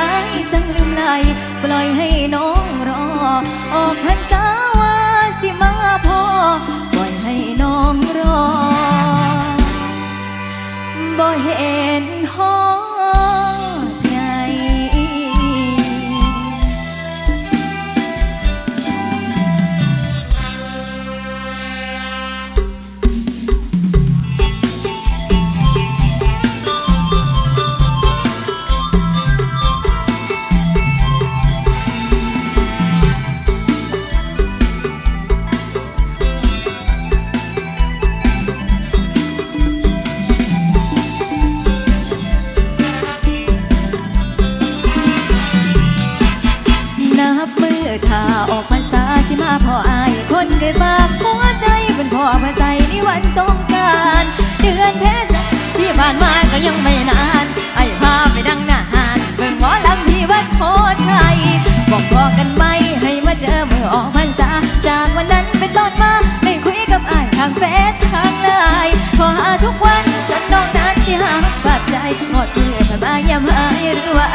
อายสังลืมไหลปล่อยให้น้องรอ ออกพรรษาว่าสิมาพอปล่อยให้น้องรอบ่เห็นหอ นับมือถ้าออกพรรษาสิมาพ่ออาย คนเกิดมาหัวใจเป็นพ่อพระใจในวันสงกรารเดือนเพชรที่ผ่านมาก็ยังไม่นานไอ้พาไปดังหน้าหานเบิ่งหมอลำที่วัดโพชัยบอกพอกันไหมให้มาเจอมือออกพรรษา จากวันนั้นเป็นต้นมาไม่คุยกับไอายทางเฟซทางไลน์พอหาทุกวันจนน้องนั้นที่หาบาดใจหมดมือผ่านมายามหายหรือว่า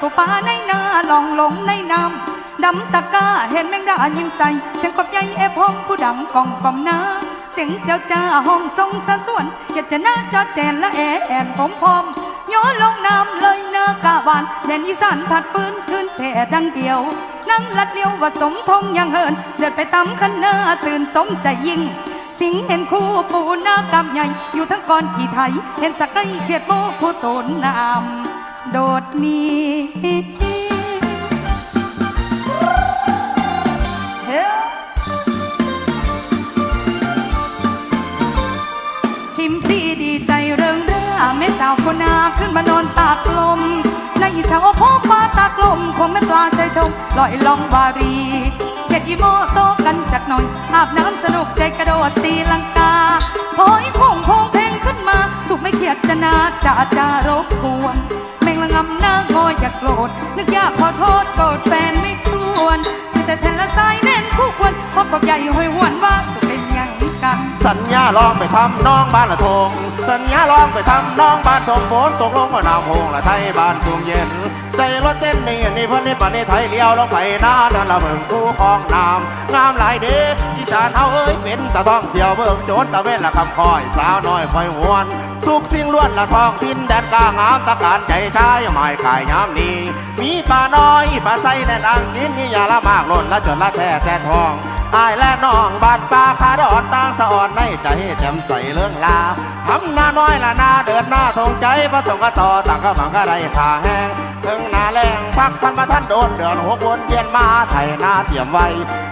าเห็นปูปลาในนาลองลงในน้ำดำตะกาเห็นแมงดายิ้มใสเสียงกบใหญ่เอฟห้องผู้ดังกองกอมนาเสียงเจ้าจ้าห้องทรงสะส่วนอยากจะหน้าจอแจนและแอแอนผมพร้อมโยนลงน้ำเลยเนากะบานแดนอีสานผัดฟื้นขึ้นแท่ดังเดียวนั่งลัดเลี้ยวว่าสมทงยังเฮินเดินไปตำคันเนอสื่นสมใจยิ่งสิงเห็นคู่ปูหน้ากำใหญ่อยู่ทั้งกอนขี่ไทยเห็นสักายเขียดโมผู้ตนนาม โดดหนีเฮ้ชิมพี่ดีใจเริงร่าแม่สาวคนนาขึ้นมานอนตากลมนายอิจฉาวพ่อปลาตากลมคงไม่ปลาใจชมลอยลองวารีเข็ดอีโมโตกันจากหน่อยอาบน้ำสนุกใจกระโดดตีลังกาพอยโค้งโค้งเพลงขึ้นมาถูกไม่เขียดจะนาจะจารบกวน งำหน้างออย่าโกรธนึกอยากขอโทษโกรธแฟนไม่ชวนสิแต่แทนละสายแน่นคู่ควรพราะกบใหญ่ห้อยหวนว่าสุดเป็นยังกัน สัญญาลองไปทำน้องบ้านละทงสัญญาลองไปทำน้องบ้านทงฝนตกลงว่าน้ำหงละไทยบ้านทุ่งเย็นใจรถเต้นนี่นี่เพิ่นนี่ปานนี่ไทยเลี้ยวลงไปหน้าเดินละเบิ่งคู่ของน้ำงามหลายเด้อีสานเฮาเอ้ยเป็นตะท่องเที่ยวเบิ่งโจนตะเวนละคำคอยสาวน้อยคอยหวน ทุกสิ่งล้วนละทองทินแดนกลางงามตะการใจชายหมายขายยามนี้ มีปลาน้อยปลาใสแน่นอังกินนี่อย่าละมากหล่นละจนละแท้แต่ทองอายและน้องบาดปลาคาดอดตา สะอ่อนในใจแจ่มใสเรื่องลาทำหน้าน้อยละหน้าเดินหน้าทงใจพระสงฆ์ก็ต่อต่างก็หวังก็ได้ผ่าแห้งถึงหน้าแรงพักพันมาท่านโดนเดือนหกวนเวียนมาไถหน้าเตรียมไว้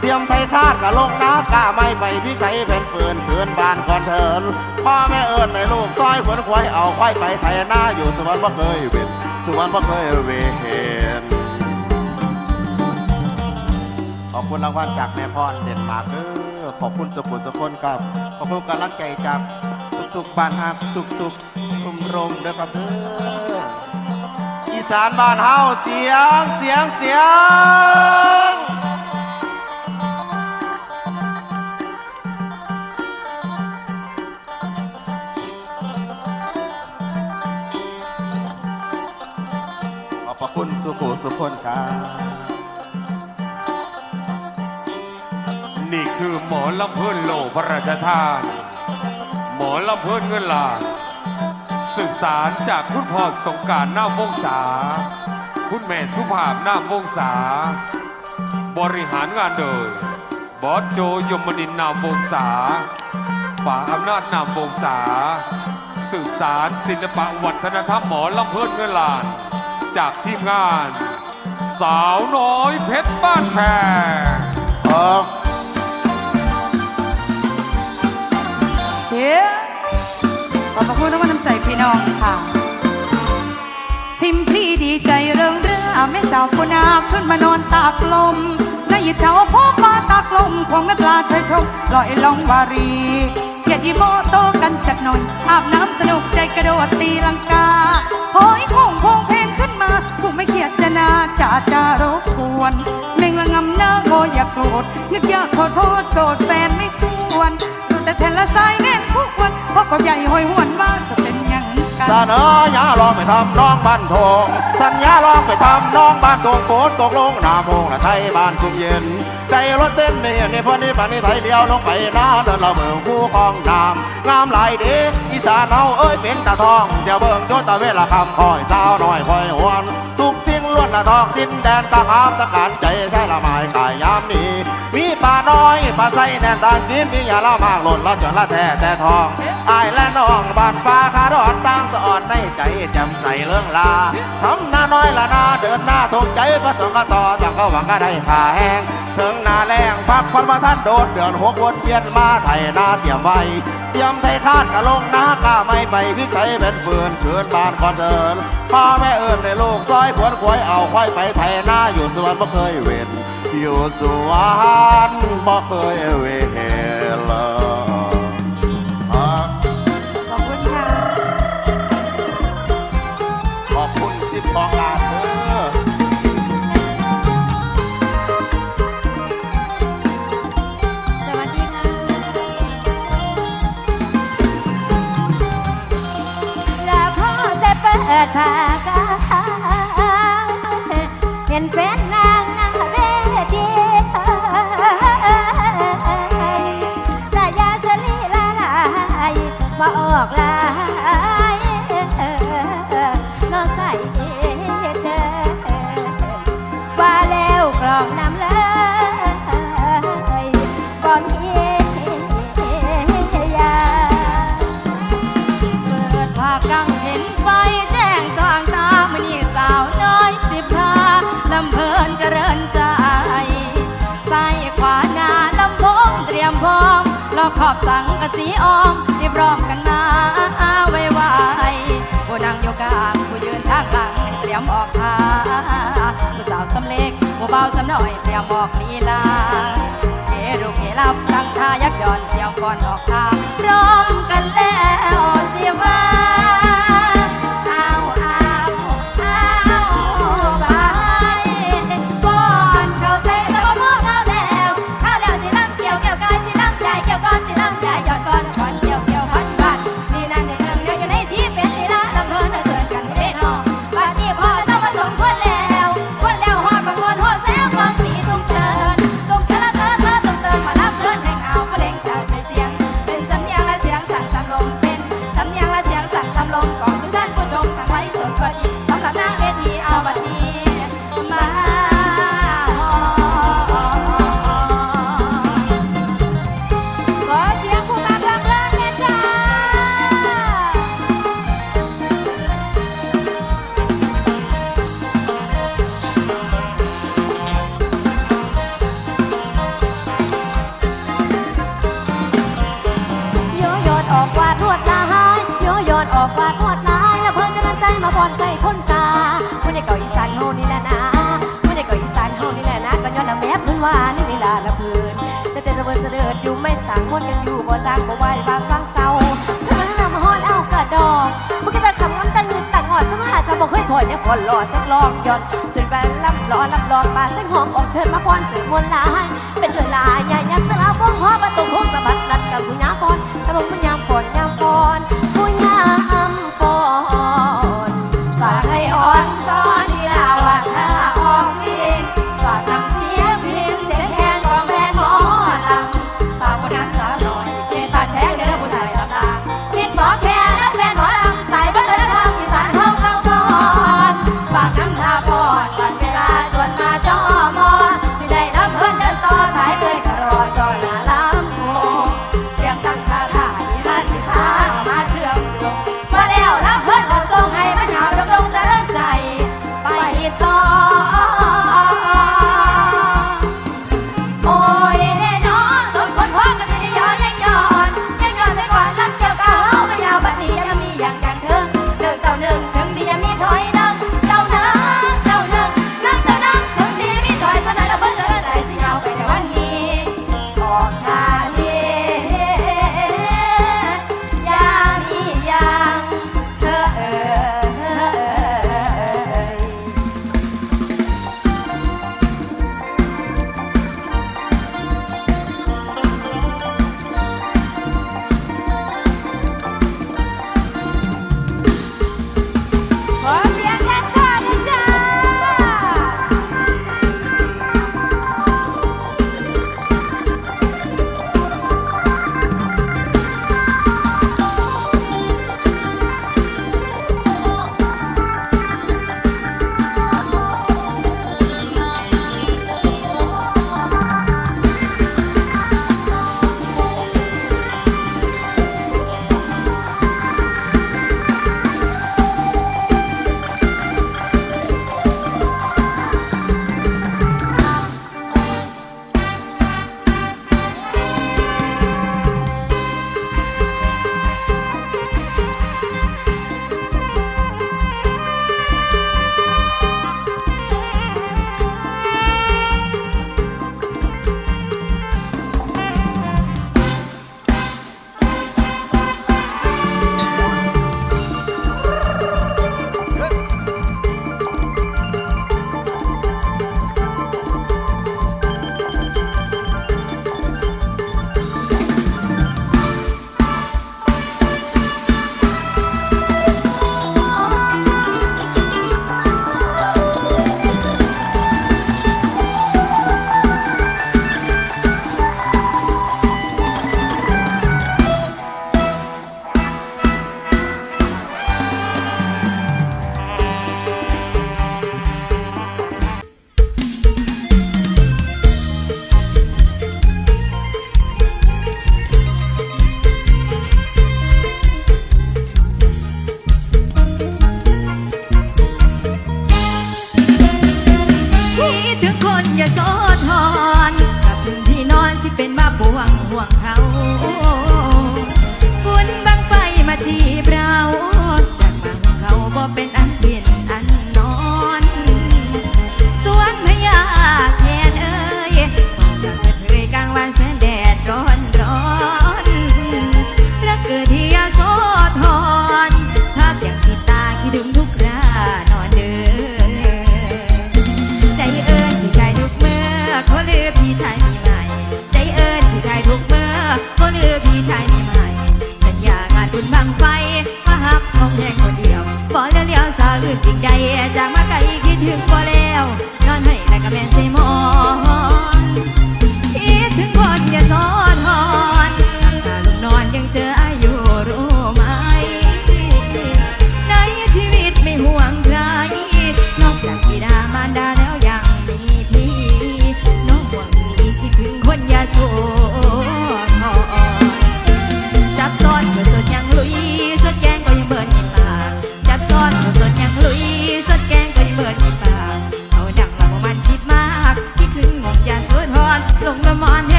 เตรียมไทยคาดกะลงน้ากล้าไม่ไปพี่ไทยเป็นฟืนคืนบ้านก่อนเถินพ่อแม่เอิญในลูกซอยขวนควายเอาควายไปไทยหน้าอยู่สุวรรณบ่เคยเว้นสุวรรณบ่เคยเวน ขอบคุณรางวัลจากแม่พรเด่นมาร์กเด้อขอบคุณสุขุมสุคนครับ ขอบคุณกำลังใจจากทุกๆบ้านฮักทุกๆชมรมเด้อครับเด้ออีสานบ้านเฮาเสียงเสียงเสียงขอบพระคุณสุขุสุคนครับ มอลำเพื่อนโลพระราชทาน หมอลำเพื่อนเงินล้านสืบสารจากคุณพ่อสงการน้าวงศา คุณแม่สุภาพน้าวงศา บริหารงานโดย บอสโจยมนินนามวงศาป่าอำนาจนามวงศา สืบสารศิลปะวัฒนธรรมหมอลำเพื่อนเงินล้าน จากทีมงาน สาวน้อยเพชรบ้านแพงครับ พี่น้องค่ะ ชิมพี่ดีใจเริงเรือแม่สาวปุนาขึ้นมานอนตากลมในเช้าพ่อฟ้าตากลมของแม่ปลาชายชมลอยลองวารีเกียรติโมโตกันจักหน่อยอาบน้ำสนุกใจกระโดดตีลังกาหอยโค้งโพงเพลงขึ้นมาผู้ไม่เกียดจะนาจะจารบกวนเม่งละงำหน้าโงอย่าโกรธนึกอยากขอโทษโกรธแฟนไม่ชวน สุดแต่แทนละสายแน่นทุกวันเพราะความใหญ่หอยหวนว่าจะ เป็นหยังกันเสนอยาลองไปทำน้องบ้านทงสัญญาลองไปทำน้องบ้านทงโฝนตกลงหน้าโมงละไทยบ้านสุมเย็น ใจรถเต้นนี่ยในพอนี่ปานนี่ไทยเดียวลงไปน้าเดินเราเมืองผู้คองน้ำงามหลายเด็กอีสานเอาเอ้ยเป็นตาทองเดี๋ยวเบิ่งโยตาเวลาคำคอยเจ้าหน้อยคอยหวน องดินแดนกลางอามตะการใจใช่ละไม้กายยามนี้มีปลาน้อยปลาใสแน่นดังกินนี่อย่าละมากหล่นละจนละแท้แต่ทองอายและน้องบ้านฟ้าคาดอนต่างสะอ่อนในใจแจ่มใสเรื่องลาทำหน้าน้อยละนา นหน้าทงใจพระสงฆ์ก็ต่อต่างก็หวังก็ได้ผ่าแห้งถึงหน้าแรงพักพันมาท่านโดดเดือนหกวนเวียนมาไถหน้าเตรียมไว้เตรียมไทยคาดกะลงหน้ากล้าไม่ไปวิไทยเป็นฟืนคืนบ้านก่อนเดินพ่อแม่เอิญในลูกซอยขวนควยเอาควายไปไทยหน้าอยู่สวนบ่เคยเว้นอยู่สวนบ่เคยเว้นำเพลินเจริญใจใส่ขวาหน้าลำโพงเตรียมพร้อมลอกขอบสังกะสีอ้อมรีบร้อมกันมาไวไวผู้นั่งอยู่กลางผู้ยืนทางหลังเตรียมออกทางผู้สาวสำเล็กผู้เบาสำน้อยเตรียมออกลีลาเกรุเกลับตั้งท่ายับย่อนเตรียมฟอนออกทางพร้อมกันแล้วเสียว่า อเสด็จอยู่ไม่สางคนกันอยู่บ่จางบ่ไหวบางฟังเศร้าเธอทำฮอนเอากระดองมึงก็จะคำน้ำตาเงินตาหอดก็หาจะบอกให้ถอยเนี่ยพอหลอดจะลองย้อนจนแบนลำร้อนลำร้อนบานเส้หอมออกเชิญมาพรถึงมนลาย เป็นเวลาใหญ่ยักษ์สลาบ้องพ่อประตูห้งสะบัดลัดกับกุญยาพรแต่บอกกุญยาพรยาพรกุญยา